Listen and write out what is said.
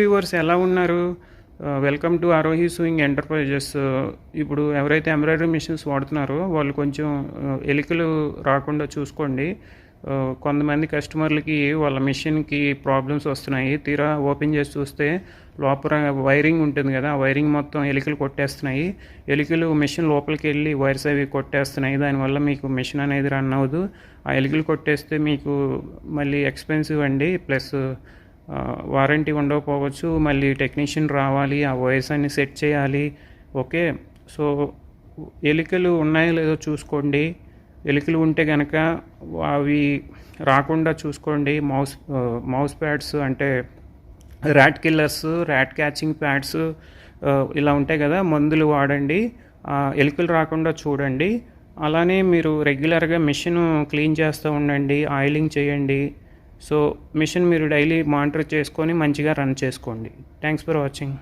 Viewers ఎలా ఉన్నారు? Welcome to Arohi sewing enterprises. ఇప్పుడు ఎవరైతే ఎంబ్రాయిడరీ మిషన్స్ వాడుతున్నారో వాళ్ళు కొంచెం ఎలికలు రాకుండా చూసుకోండి. కొంతమంది కస్టమర్లకి వాళ్ళ మిషన్కి ప్రాబ్లమ్స్ వస్తున్నాయి. తీరా ఓపెన్ చేసి చూస్తే లోపల వైరింగ్ ఉంటుంది కదా ఆ వైరింగ్ మొత్తం ఎలికలు కొట్టేస్తున్నాయి. ఎలికలు మిషన్ లోపలికి వెళ్ళి వైర్స్ అవి కొట్టేస్తున్నాయి. దానివల్ల మీకు మిషన్ అనేది రన్ అవ్వదు. ఆ ఎలికలు కొట్టేస్తే మీకు మళ్ళీ ఎక్స్పెన్సివ్ అండి. ప్లస్ వారంటీ ఉండకపోవచ్చు మళ్ళీ టెక్నీషియన్ రావాలి ఆ వైర్స్ అన్ని సెట్ చేయాలి ఓకే. సో ఎలికలు ఉన్నాయో లేదో చూసుకోండి. ఎలికలు ఉంటే కనుక అవి రాకుండా చూసుకోండి. మౌస్ మౌస్ ప్యాడ్స్ అంటే rat killers rat catching pads ఇలా ఉంటాయి కదా మందులు వాడండి. ఆ, ఎలుకలు రాకుండా చూడండి. అలానే మీరు రెగ్యులర్గా మిషన్ క్లీన్ చేస్తూ ఉండండి ఆయిలింగ్ చేయండి. సో మిషన్ మీరు డైలీ మానిటర్ చేసుకొని మంచిగా రన్ చేసుకోండి. Thanks for watching